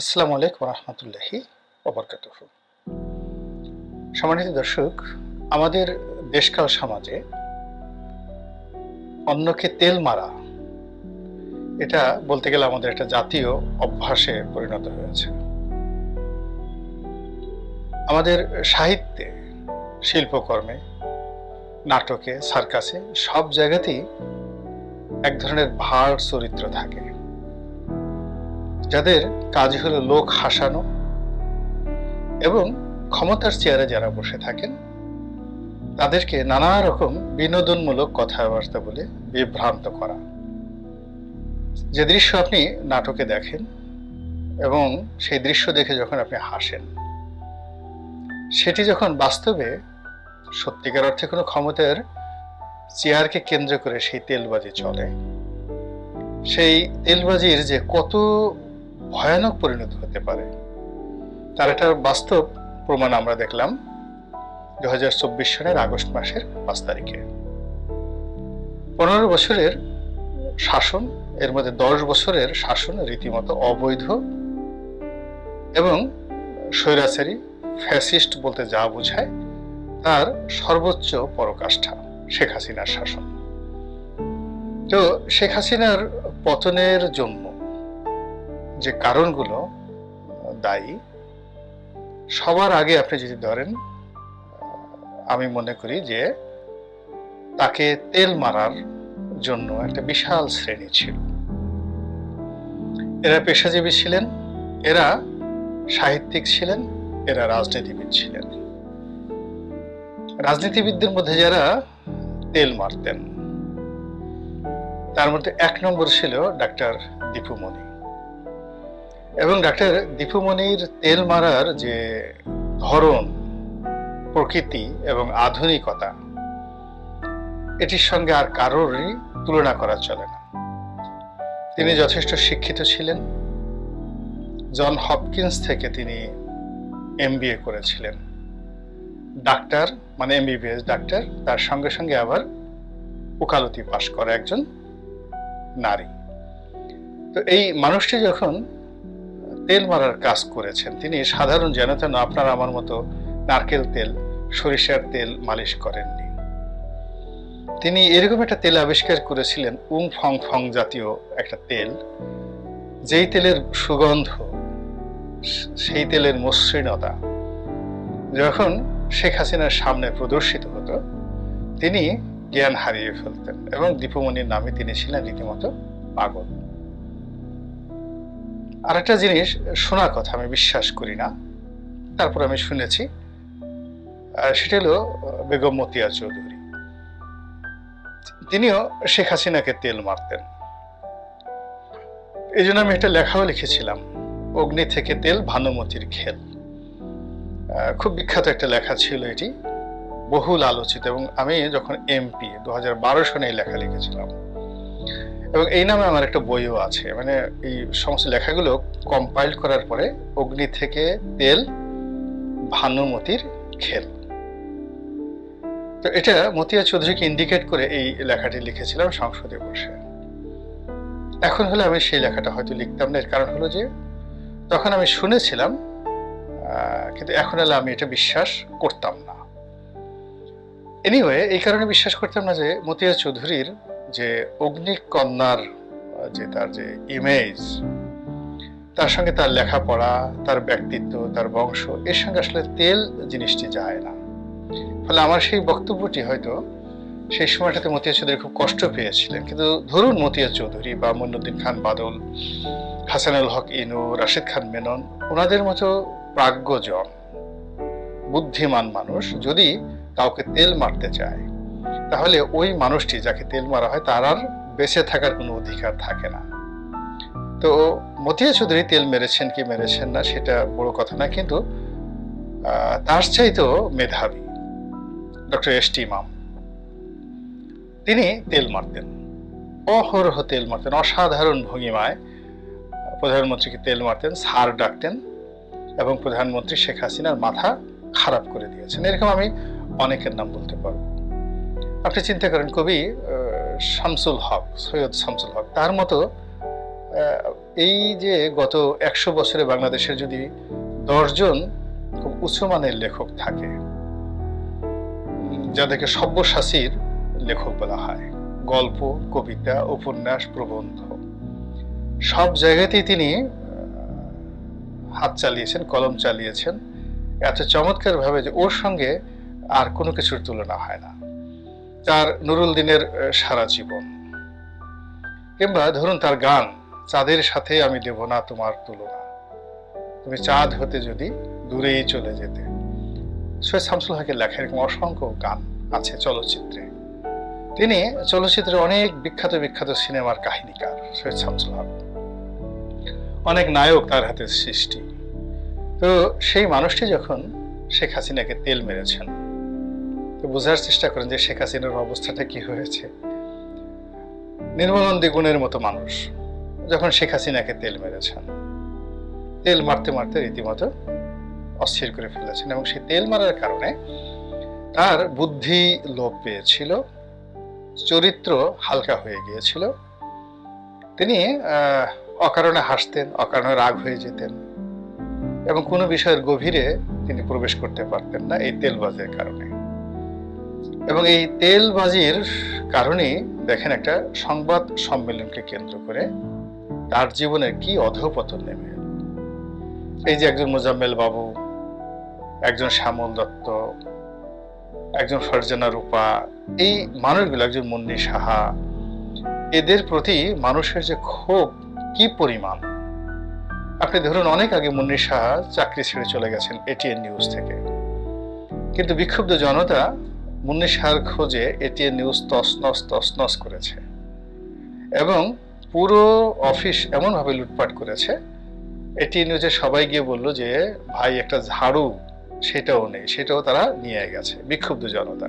আসসালামু আলাইকুম রহমতুল্লাহি ওবরকাতুহ সম্মানিত দর্শক, আমাদের দেশকাল সমাজে অন্যকে তেল মারা, এটা বলতে গেলে আমাদের একটা জাতীয় অভ্যাসে পরিণত হয়েছে। আমাদের সাহিত্যে, শিল্পকর্মে, নাটকে, সার্কাসে সব জায়গাতেই এক ধরনের ভার চরিত্র থাকে। যাদের কাজ হলো লোক হাসানো এবং ক্ষমতার চেয়ারে যারা বসে থাকেন, তাদেরকে নানা রকম বিনোদনমূলক কথাবার্তা বলে বিভ্রান্ত করা। যে দৃশ্য আপনি নাটকে দেখেন এবং সেই দৃশ্য দেখে যখন আপনি হাসেন, সেটি যখন বাস্তবে সত্যিকার অর্থে কোনো ক্ষমতার চেয়ারকে কেন্দ্র করে সেই তেলবাজি চলে, সেই তেলবাজির যে কত ভয়ানক পরিণত হতে পারে। তার একটা বাস্তব প্রমাণ আমরা দেখলাম দু হাজার চব্বিশ সনের আগস্ট মাসের পাঁচ তারিখে। পনেরো বছরের শাসন, এর মধ্যে দশ বছরের শাসন রীতিমতো অবৈধ এবং স্বৈরাচারী, ফ্যাসিস্ট বলতে যা বোঝায়, তার সর্বোচ্চ পরকাষ্ঠা শেখ হাসিনার শাসন। তো শেখ হাসিনার পতনের জন্য যে কারণগুলো দায়ী, সবার আগে আপনি যদি ধরেন আমি মনে করি যে তাকে তেল মারার জন্য একটা বিশাল শ্রেণি ছিল। এরা পেশাজীবী ছিলেন, এরা সাহিত্যিক ছিলেন, এরা রাজনীতিবিদ ছিলেন। রাজনীতিবিদদের মধ্যে যারা তেল মারতেন, তার মধ্যে এক নম্বর ছিল ডাক্তার দীপুমণি এবং ডাক্তার দীপুমণির তেল মারার যে ধরন, প্রকৃতি এবং আধুনিকতা, এটির সঙ্গে আর কারোরই তুলনা করা চলে না। তিনি যথেষ্ট শিক্ষিত ছিলেন। জন হপকিন্স থেকে তিনি এমবিএ করেছিলেন। ডাক্তার মানে এমবিবিএস ডাক্তার, তার সঙ্গে সঙ্গে আবার ওকালতি পাশ করা একজন নারী। তো এই মানুষটি যখন তেল মারার কাজ করেছেন। তিনি সাধারণ জনতা না আপনার আমার মতো নারকেল তেল, সরিষার তেল মালিশ করেননি। তিনি এরকম একটা তেল আবিষ্কার করেছিলেন, উং ফং ফং জাতীয় একটা তেল। যেই তেলের সুগন্ধ, সেই তেলের মসৃণতা, যখন শেখ হাসিনার সামনে প্রদর্শিত হতো, তিনি জ্ঞান হারিয়ে ফেলতেন এবং দীপমণির নামে তিনি ছিলেন রীতিমতো পাগল। আর একটা জিনিস শোনা কথা আমি বিশ্বাস করি না। তারপর আমি শুনেছি সেটা হলো, বেগম মতিয়া চৌধুরী। তিনিও শেখ হাসিনাকে তেল মারতেন। এই জন্য আমি একটা লেখাও লিখেছিলাম, অগ্নি থেকে তেল, ভানুমতির খেল। খুব বিখ্যাত একটা লেখা ছিল এটি, বহুল আলোচিত এবং আমি যখন এমপি দু হাজার বারো সনে এই লেখা লিখেছিলাম এবং এই নামে আমার একটা বইও আছে। মানে এই সমস্ত লেখাগুলো কম্পাইল করার পরে অগ্নি থেকে তেল, ভানুমতির খেল। তো এটা মতিয়া চৌধুরীকে ইন্ডিকেট করে এই লেখাটি লিখেছিলাম সংসদে বসে। এখন হলে আমি সেই লেখাটা হয়তো লিখতাম না। এর কারণ হলো যে, তখন আমি শুনেছিলাম কিন্তু এখন হলে আমি এটা বিশ্বাস করতাম না। এনিওয়ে এই কারণে বিশ্বাস করতাম না যে মতিয়া চৌধুরীর যে অগ্নিকন্যার যে তার যে ইমেজ তার সঙ্গে তার লেখাপড়া, তার ব্যক্তিত্ব, তার বংশ, এর সঙ্গে আসলে তেল জিনিসটি যায় না। ফলে আমার সেই বক্তব্যটি হয়তো সেই সময়টাতে মতিয়া চৌধুরী খুব কষ্ট পেয়েছিলেন। কিন্তু ধরুন মতিয়া চৌধুরী বা মনুদ্দিন খান বাদল, হাসানুল হক ইনু, রাশিদ খান মেনন ওনাদের মতো প্রাজ্ঞজন, বুদ্ধিমান মানুষ যদি কাউকে তেল মারতে চায় তাহলে ওই মানুষটি যাকে তেল মারা হয় তার আর বেঁচে থাকার কোনো অধিকার থাকে না। তো মতিয়া চৌধুরী তেল মেরেছেন কি মেরেছেন না সেটা বড় কথা না, কিন্তু তার চাইতেও মেধাবী ডক্টর এস টি ইমাম। তিনি তেল মারতেন, অহরহ তেল মারতেন, অসাধারণ ভঙ্গিমায় প্রধানমন্ত্রীকে তেল মারতেন সার ডাকতেন এবং প্রধানমন্ত্রী শেখ হাসিনার মাথা খারাপ করে দিয়েছেন। এরকম আমি অনেকের নাম বলতে পারব। আপনি চিন্তা করেন কবি শামসুল হক, সৈয়দ শামসুল হক, তার মতো এই যে গত একশো বছরে বাংলাদেশের যদি দশজন খুব উচ্চমানের লেখক থাকে, যাদেরকে সব্যসাচীর লেখক বলা হয়, গল্প, কবিতা, উপন্যাস, প্রবন্ধ, সব জায়গাতেই তিনি হাত চালিয়েছেন, কলম চালিয়েছেন, এত চমৎকার ভাবে যে ওর সঙ্গে আর কোনো কিছুর তুলনা হয় না। তার নুরুল দিনের সারা জীবন। কিংবা ধরুন তার গান, চাঁদের সাথে আমি দেব না তোমার তুলনা। তুমি চাঁদ হতে যদি দূরেই চলে যেতে। সৈয়দ শামসুল হকের লেখা এরকম অসংখ্য গান আছে চলচ্চিত্রে। তিনি চলচ্চিত্রে অনেক বিখ্যাত বিখ্যাত সিনেমার কাহিনীকার সৈয়দ শামসুল হক। অনেক নায়ক তার হাতে সৃষ্টি। তো সেই মানুষটি যখন শেখ হাসিনাকে তেল মেরেছেন বোঝার চেষ্টা করেন যে শেখ হাসিনার অবস্থাটা কি হয়েছে। নির্মলন্দী গুণের মতো মানুষ, যখন শেখ হাসিনাকে তেল মেরেছেন, তেল মারতে মারতে রীতিমতো অস্থির করে ফেলেছেন এবং সেই তেল মারার কারণে তার বুদ্ধি লোপ পেয়েছিল, চরিত্র হালকা হয়ে গিয়েছিল। তিনি অকারণে হাসতেন, অকারণে রাগ হয়ে যেতেন এবং কোনো বিষয়ের গভীরে তিনি প্রবেশ করতে পারতেন না এই তেলবাজের কারণে। এবং এই তেলবাজির কারণে দেখেন একটা সংবাদ সম্মেলনকে কেন্দ্র করে তার জীবনের কি অধপতন নেমে এই যে একজন মোজাম্মেল বাবু, একজন শ্যামল দত্ত, একজন ফারজানা রূপা, এই মানুষগুলো, একজন মুন্নি সাহা, এদের প্রতি মানুষের যে ক্ষোভ, কি পরিমাণ? আপনি ধরুন, অনেক আগে মুন্নি সাহা চাকরি ছেড়ে চলে গেছেন এটিএন নিউজ থেকে। কিন্তু বিক্ষুব্ধ জনতা মুন্নি সাহার খোঁজে এটিএন নিউজ তসনস তসনস করেছে এবং পুরো অফিস এমনভাবে লুটপাট করেছে। এটি নিউজে সবাই গিয়ে বলল যে, ভাই, একটা ঝাড়ু, সেটাও নেই, সেটাও তারা নিয়ে গেছে। বিক্ষুব্ধ জনতা।